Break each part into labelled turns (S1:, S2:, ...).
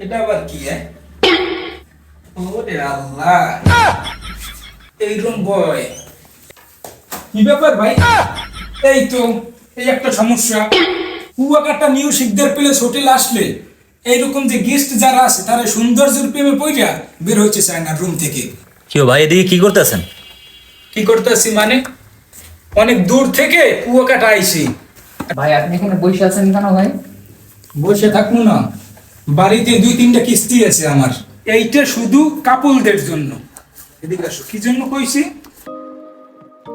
S1: এটা আবার কি ওরে আল্লাহ। এইরকম বয়। কি ব্যাপার ভাই? এই তো এই একটা সমস্যা। Kuakata new Shikdar place hotel আসলে এইরকম যে গেস্ট যারা আছে তারা সৌন্দর্যের প্রেমে পড়িয়া বের হচ্ছে চায় না রুম থেকে।
S2: কেউ ভাই এদিকে কি করতেছেন?
S1: কি করতেছি মানে? অনেক দূর থেকে কুয়াকাটা আইছি।
S3: ভাই আপনি এখানে বসে আছেন কেন ভাই?
S1: বসে থাকব না। বাড়িতে দুই তিনটা কিস্তি আছে আমার। এইটা শুধু কাপলদের জন্য। এদিকে আসো, কি জন্য কইছি?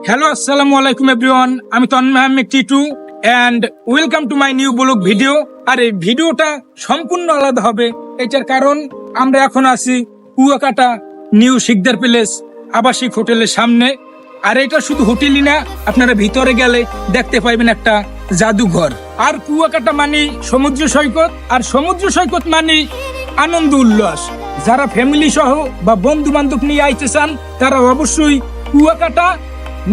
S1: হ্যালো আসসালামু আলাইকুম এভরিওয়ান আমি Tanmoy Ahmed Titu and welcome to my new blog video আর এই ভিডিওটা সম্পূর্ণ আলাদা হবে, এটার কারণ আমরা এখন আছি কুয়াকাটা নিউ শিকদার প্যালেস, আবাসিক হোটেলের সামনে। আর এটা শুধু হোটেলই না, আপনারা ভিতরে গেলে দেখতে পাইবেন একটা জাদুঘর। আর কুয়াকাটা মানে সমুদ্র সৈকত, আর সমুদ্র সৈকত মানে আনন্দ উল্লাস। যারা ফ্যামিলি সহ বা বন্ধু বান্ধব নিয়ে আইতে চান তারা অবশ্যই কুয়াকাটা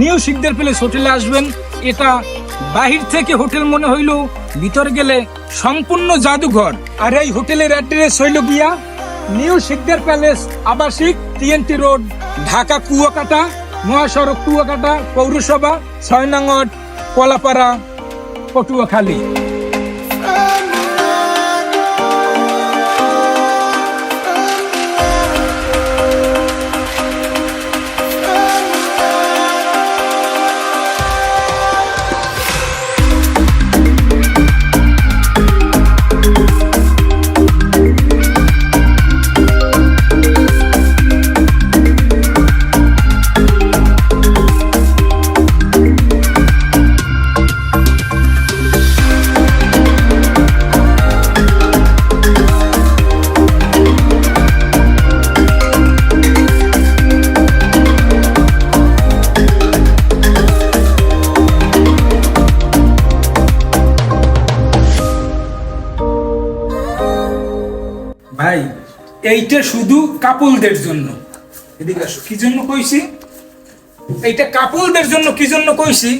S1: নিউ শিকদার প্যালেস হোটেলে আসবেন। এটা বাহির থেকে হোটেল মনে হইল, ভিতরে গেলে সম্পূর্ণ জাদুঘর। আর এই হোটেলের অ্যাড্রেস হইল গিয়া নিউ শিকদার প্যালেস আবাসিক টিএনটি রোড, ঢাকা কুয়াকাটা, মহাসড়ক কুয়াকাটা, পৌরসভা, ছয় নং কলাপাড়া। পটুয়াখালী ভাই, এইটা শুধু কাপলদের জন্য। এদিকে আসো, কি জন্য কইছি? এইটা কাপলদের জন্য কি জন্য কইছি?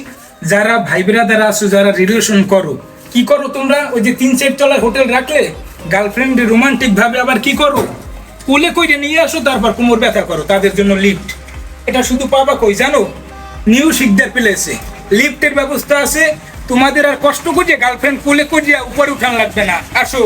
S1: যারা ভাই ব্রাদার আছো, যারা রিলেশন করো, কি করো তোমরা? ওই যে তিন চার তলার হোটেল রাখলে গার্লফ্রেন্ড রোমান্টিক ভাবে আবার কি করো? কোলে কইরে নিয়ে আসো, তারপর কোমর ব্যথা করো, তাদের জন্য লিফট এটা শুধু পাবা কই জানো? নিউ শিকদার প্লেসে লিফটের ব্যবস্থা আছে তোমাদের আর কষ্ট করছে গার্লফ্রেন্ড কোলে করিয়া উপরে উঠান লাগবে না। আসো।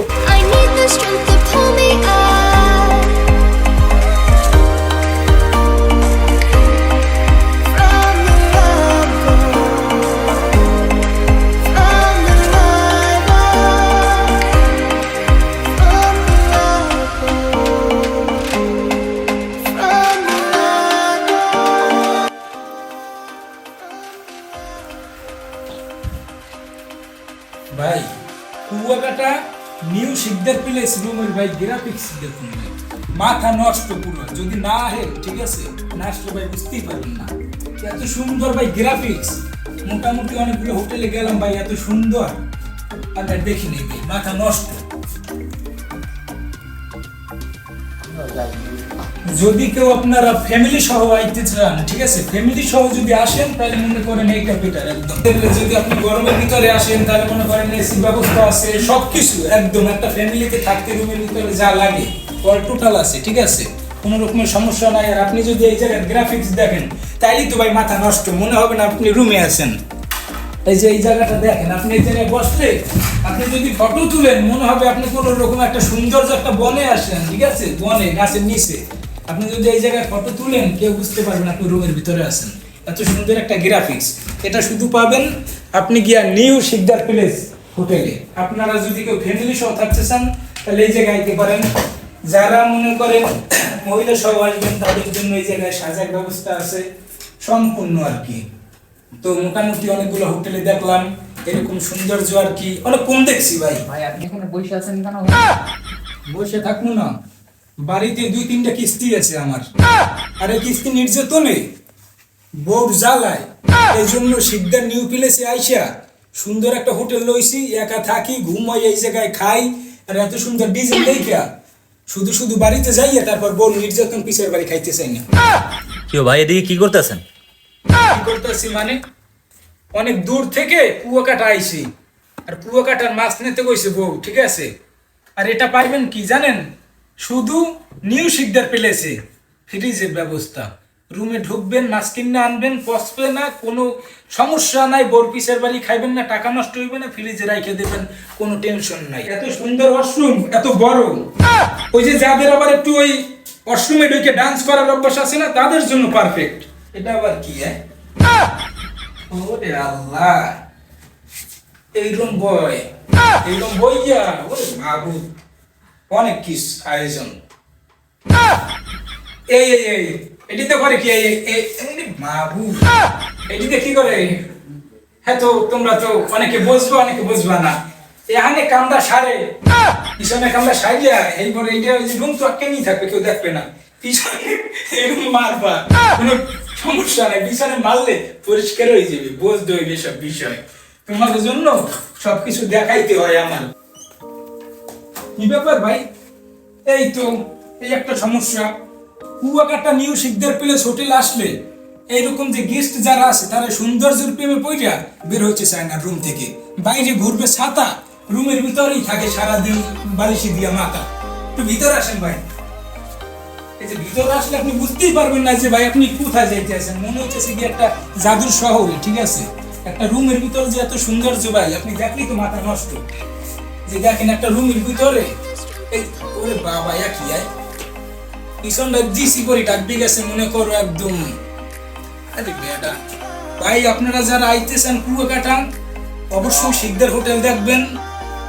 S1: কুয়াকাটা, নিউ সিদ্ধার প্লেস রুমের ভাই গ্রাফিক্স দেখুন মাথা নষ্ট পুরো, যদি না আহে, ঠিক আছে না আসলে ভাই বুঝতেই পারবেন না। এত সুন্দর ভাই গ্রাফিক্স, মোটামুটি অনেকগুলো হোটেলে গেলাম ভাই, এত সুন্দর। আর দেখিনি, মাথা নষ্ট। যদি কেউ আপনারা ফ্যামিলি সহ আইতে চান, ঠিক আছে? ফ্যামিলি সহ যদি আসেন, তাহলে মনে করেন এইটা বেটার একদম। যদি আপনি গরমের ভিতরে আসেন, তাহলে মনে করেন এসি ব্যবস্থা আছে, সবকিছু একদম। একটা ফ্যামিলিতে থাকতে রুমের ভিতরে যা লাগে অল টোটাল আছে, ঠিক আছে? কোনো রকমের সমস্যা নাই। আর আপনি যদি এই জায়গায় গ্রাফিক্স দেখেন, তাইলেই তো ভাই মাথা নষ্ট। মনে হবে না আপনি রুমে আছেন। এই যে এই জায়গাটা দেখেন, আপনি এই জায়গায় বসলে আপনি যদি ফটো তুলেন, মনে হবে আপনি কোনো রকম একটা সৌন্দর্য, একটা বনে আসেন, ঠিক আছে? বনে, গাছের নিচে। আপনি যদি এই জায়গায় ফটো তুলেন, কেউ বুঝতে পারবেন আপনি রুমের ভিতরে আছেন। এত সুন্দর একটা গ্রাফিক্স এটা শুধু পাবেন আপনি গিয়া নিউ শিকদার প্লেস হোটেলে। আপনারা যদি কেউ ফ্যামিলি সহ থাকতে চান, তাহলে এই জায়গায় আইতে পারেন। যারা মনে করেন মহিলা সহ আসবেন, তাদের জন্য এই জায়গায় সাজার ব্যবস্থা আছে। সম্পূর্ণ আর কি। তো মোটামুটি অনেকগুলো হোটেলে দেখলাম। এরকম সৌন্দর্য আর কি? অনেক কম দেখছি ভাই।
S3: ভাই আপনি এখানে বসে আছেন কেন?
S1: বসে থাকব না। বাড়িতে দুই তিনটা কিস্তি আছে আমার। আর এই কিস্তি নির্যাতনে বোর্ড জ্বালায়। এই জন্য শিকদার নিউ প্লেসে আইসা সুন্দর একটা হোটেল লইছি একা থাকি ঘুমাই এই জায়গায় খাই আর এত সুন্দর ডিজেল দেখা শুধু শুধু বাড়িতে যাইয়া তারপর বোন নির্যাতন পিছের বাড়ি খাইতে চাই না।
S2: কেউ ভাই এদিকে কি করতেছেন?
S1: কি করতেছি মানে? অনেক দূর থেকে কুয়াকাটা আইছি আর কুয়াকাটার মাছ নিতে কইছে বউ, ঠিক আছে? আর এটা পাইবেন কি জানেন? শুধু নিউ শিকদার পেলেছে ফ্রিজের ব্যবস্থা। রুমে ঢুকবেন, মাছ কিনে আনবেন, পচবে না, কোনো সমস্যা নাই বোর পিসের বাড়ি খাইবেন না, টাকা নষ্ট হইবে না, ফ্রিজে রাইখে দেবেন, কোনো টেনশন নাই। এত সুন্দর ওয়াশরুম এত বড়। ওই যে যাদের আবার একটু ওই ওয়াশরুমে ঢুকে ডান্স করার অভ্যাস আছে না, তাদের জন্য পারফেক্ট এটা আবার কি হ্যাঁ? ওরে আল্লাহ। এইরকম বয়, এইরকম বইয়া ওরে বাবু অনেক কিস আয়োজন। এই এই এই, এটিতে করে কি? বাবু এটিতে কি করে? হ্যাঁ তো, তোমরা তো অনেকে বুঝব, অনেকে বুঝবা না। এখানে কামড়া সারে, পিছনে কামড়া সারিয়া এইবার এইটা যে রুম তো কেনই থাকবে, কেউ দেখবে না। পিছনে এরকম মারবা সমস্যা নেই পিছনে মারলে পরিষ্কার হয়ে যাবে বুঝতে হইবে সব বিষয়। তোমাদের জন্য সবকিছু দেখাইতে হয় আমার। কি ব্যাপার ভাই? এই তো, এই একটা সমস্যা। Kuakata new Shikdar place hotel আসলে, এইরকম যে গেস্ট যারা আছে, তারা সৌন্দর্যের প্রেমে পইরা বের হচ্ছে না রুম থেকে। বাইরে ঘুরবে ছাতা রুমের ভিতরেই থাকে সারাদিন বালিশে দিয়া মাথা। একটু ভিতরে আসেন ভাই। ভিতরে আসলে আপনি বুঝতেই পারবেন না যে ভাই আপনি কোথায় মনে একটা জাদুর শহরে, ঠিক আছে? মনে করো একদম। বেটা, ভাই, আপনারা যারা আইতেছেন কুয়াকাটা, অবশ্যই শিকদার হোটেল দেখবেন।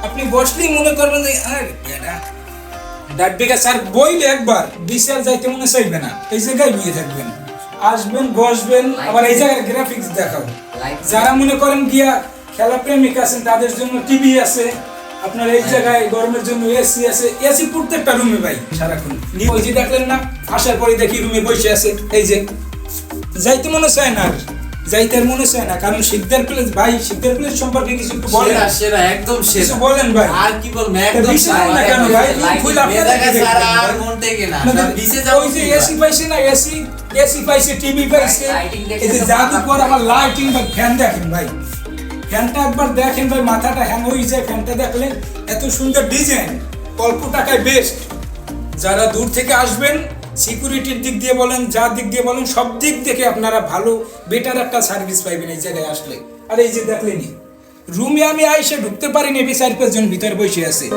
S1: আপনি বসলেই মনে করবেন যে, আরে বেটা আর বইলে একবার যাইতে মনে চাইবে না। এই জায়গায় নিয়ে থাকবেন। আসবেন বসবেন আবার এই জায়গার গ্রাফিক্স দেখাও। যারা মনে করেন গিয়া খেলা প্রেমিক আছেন তাদের জন্য টিভি আছে আপনার এই জায়গায় গরমের জন্য এসি আছে। এসি প্রত্যেকটা রুমে ভাই সারাক্ষণ। নিয়ে দেখলেন না? আসার পরে দেখি রুমে বসে আছে। এই যে যাইতে মনে চায় না আর। যাইতে মনে চায় না কারণ প্লেস ভাই প্লেস সম্পর্কে কিছু একটু বলেন।
S4: সেরা সেরা একদম
S1: কিছু বলেন ভাই।
S4: আর কি একদম
S1: না কেন ভাই? ফুল আপনাদের
S4: আর মন থেকে না। বিশে যাব
S1: ওই যে এসি পাইছে না এসি এসি পাইছে টিভি পাইছে। এই যে জাদু করে আমার লাইটিং বা ফ্যান দেখেন ভাই। ফ্যানটা একবার দেখেন ভাই মাথাটা হ্যাং হয়ে যায় ফ্যানটা দেখলেন এত সুন্দর ডিজাইন অল্প টাকায় বেস্ট যারা দূর থেকে আসবেন সিকিউরিটির দিক দিয়ে বলেন, যা দিক দিয়ে বলেন, সব দিক থেকে আপনারা ভালো বেটার একটা সার্ভিস পাইবেন এই জায়গায় আসলে। আর এই যে দেখলেনি রুমে আমি আইসে ঢুকতে পারিনি বিচার চার পাঁচজন ভিতরে বসে আছে।